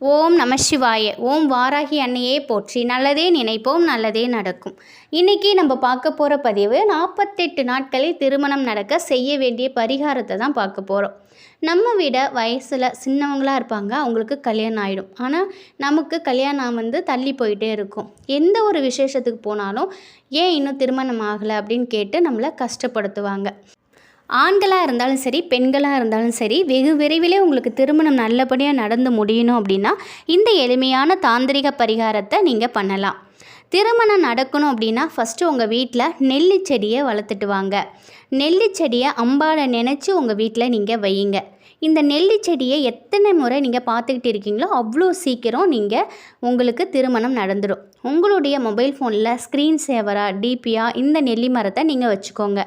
ஓம் நம சிவாய. ஓம் வாராகி அன்னையே போற்றி. நல்லதே நினைப்போம் நல்லதே நடக்கும். இன்றைக்கி நம்ம பார்க்க போகிற பதிவு நாற்பத்தெட்டு நாட்களில் திருமணம் நடக்க செய்ய வேண்டிய பரிகாரத்தை தான் பார்க்க போகிறோம் நம்ம விட வயசில் சின்னவங்களாக இருப்பாங்க அவங்களுக்கு கல்யாணம் ஆகிடும் ஆனால் நமக்கு கல்யாணம் வந்து தள்ளி போயிட்டே இருக்கும். எந்த ஒரு விசேஷத்துக்கு போனாலும் ஏன் இன்னும் திருமணம் ஆகலை? அப்படின்னு கேட்டு நம்மளை கஷ்டப்படுத்துவாங்க. ஆண்களாக இருந்தாலும் சரி பெண்களாக இருந்தாலும் சரி வெகு விரைவிலே உங்களுக்கு திருமணம் நல்லபடியாக நடந்து முடியணும் அப்படின்னா இந்த எளிமையான தாந்திரிக பரிகாரத்தை நீங்கள் பண்ணலாம். திருமணம் நடக்கணும் அப்படின்னா ஃபஸ்ட்டு உங்கள் வீட்டில் நெல்லி செடியை வளர்த்துட்டு வாங்க. நெல்லி செடியை அம்பாவை நினச்சி உங்கள் வீட்டில் நீங்கள் வையுங்க. இந்த நெல்லி செடியை எத்தனை முறை நீங்கள் பார்த்துக்கிட்டு இருக்கீங்களோ அவ்வளோ சீக்கிரம் நீங்கள் உங்களுக்கு திருமணம் நடந்துடும் உங்களுடைய மொபைல் ஃபோனில் ஸ்க்ரீன் சேவராக டிபியாக இந்த நெல்லி மரத்தை நீங்கள் வச்சுக்கோங்க.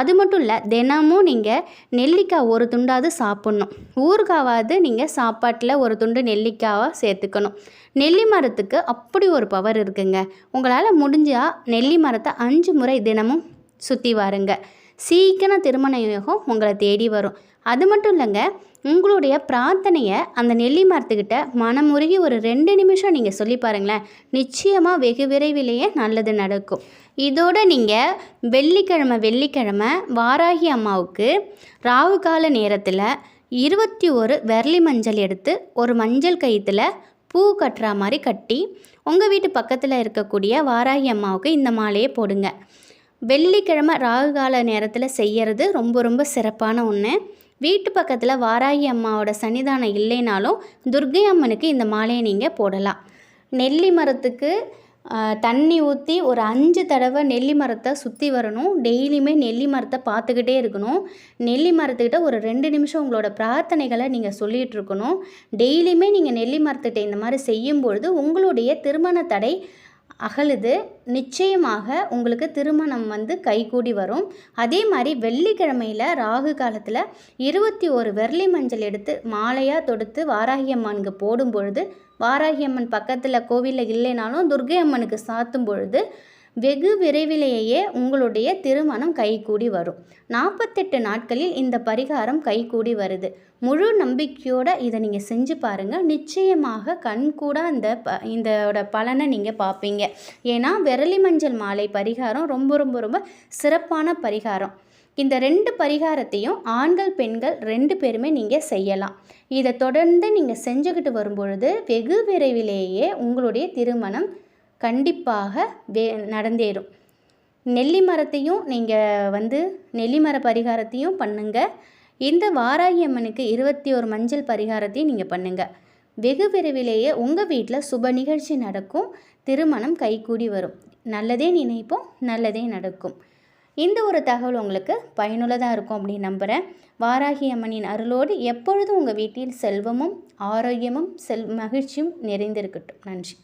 அது மட்டும் இல்லை தினமும் நீங்கள் நெல்லிக்காய் ஒரு துண்டாவது சாப்பிட்ணும். ஊறுகாவாவது நீங்கள் சாப்பாட்டில் ஒரு துண்டு நெல்லிக்காவாக சேர்த்துக்கணும். நெல்லி மரத்துக்கு அப்படி ஒரு பவர் இருக்குங்க. உங்களால் முடிஞ்சால் நெல்லி மரத்தை அஞ்சு முறை தினமும் சுற்றி வாருங்க. சீக்கிரம் திருமண யோகம் உங்களை தேடி வரும். அது மட்டும் இல்லைங்க உங்களுடைய பிரார்த்தனையை அந்த நெல்லி மரத்துக்கிட்ட மனமுருகி ஒரு ரெண்டு நிமிஷம் நீங்கள் சொல்லி பாருங்களேன். நிச்சயமாக வெகு விரைவிலேயே நல்லது நடக்கும். இதோடு நீங்கள் வெள்ளிக்கிழமை வெள்ளிக்கிழமை வாராகி அம்மாவுக்கு ராகு கால நேரத்தில் இருபத்தி ஒரு வெர்லி மஞ்சள் எடுத்து ஒரு மஞ்சள் கயிற்றுல பூ கட்டுற மாதிரி கட்டி உங்கள் வீட்டு பக்கத்தில் இருக்கக்கூடிய வாராகி அம்மாவுக்கு இந்த மாலையை போடுங்க. வெள்ளிக்கிழமை ராகு கால நேரத்தில் செய்கிறது ரொம்ப ரொம்ப சிறப்பான ஒன்று வீட்டு பக்கத்தில் வாராகி அம்மாவோட சன்னிதானம் இல்லைனாலும் துர்கை அம்மனுக்கு இந்த மாலையை நீங்கள் போடலாம். நெல்லி மரத்துக்கு தண்ணி ஊற்றி ஒரு அஞ்சு தடவை நெல்லி மரத்தை சுற்றி வரணும். டெய்லியுமே நெல்லி மரத்தை பார்த்துக்கிட்டே இருக்கணும். நெல்லி மரத்துக்கிட்ட ஒரு ரெண்டு நிமிஷம் உங்களோட பிரார்த்தனைகளை நீங்கள் சொல்லிகிட்டு இருக்கணும். டெய்லியுமே நீங்கள் நெல்லி மரத்துக்கிட்ட இந்த மாதிரி செய்யும்பொழுது உங்களுடைய திருமண தடை அகலுது நிச்சயமாக உங்களுக்கு திருமணம் வந்து கைகூடி வரும். அதே மாதிரி வெள்ளிக்கிழமையில் ராகு காலத்தில் இருபத்தி ஒரு வெர்லி மஞ்சள் எடுத்து மாலையாக தொடுத்து வாராகி அம்மனுக்கு போடும் பொழுது வாராகி அம்மன் பக்கத்தில் கோவிலில் இல்லைனாலும் துர்கை அம்மனுக்கு சாத்தும் பொழுது வெகு விரைவிலேயே உங்களுடைய திருமணம் கைகூடி வரும். நாற்பத்தெட்டு நாட்களில் இந்த பரிகாரம் கைகூடி வருது. முழு நம்பிக்கையோடு இதை நீங்கள் செஞ்சு பாருங்கள் நிச்சயமாக கண் கூட அந்த ப இதோட பலனை நீங்கள் பார்ப்பீங்க ஏன்னா விரலி மஞ்சள் மாலை பரிகாரம் ரொம்ப ரொம்ப ரொம்ப சிறப்பான பரிகாரம். இந்த ரெண்டு பரிகாரத்தையும் ஆண்கள் பெண்கள் ரெண்டு பேருமே நீங்கள் செய்யலாம். இதை தொடர்ந்து நீங்கள் செஞ்சுக்கிட்டு வரும்பொழுது வெகு விரைவிலேயே உங்களுடைய திருமணம் கண்டிப்பாக வே நடந்தேறும். நெல்லி மரத்தையும் நீங்கள் வந்து நெல்லி மர பரிகாரத்தையும் பண்ணுங்கள் இந்த வாராகி அம்மனுக்கு இருபத்தி ஒரு மஞ்சள் பரிகாரத்தையும் நீங்கள் பண்ணுங்கள் வெகு விரைவிலேயே உங்கள் வீட்டில் சுப நிகழ்ச்சி நடக்கும். திருமணம் கைகூடி வரும். நல்லதே நினைப்போம் நல்லதே நடக்கும். இந்த ஒரு தகவல் உங்களுக்கு பயனுள்ளதாக இருக்கும் அப்படின்னு நம்புகிறேன் வாராகி அம்மனின் அருளோடு எப்பொழுதும் உங்கள் வீட்டில் செல்வமும் ஆரோக்கியமும் செல் மகிழ்ச்சியும் நிறைந்திருக்கட்டும். நன்றி.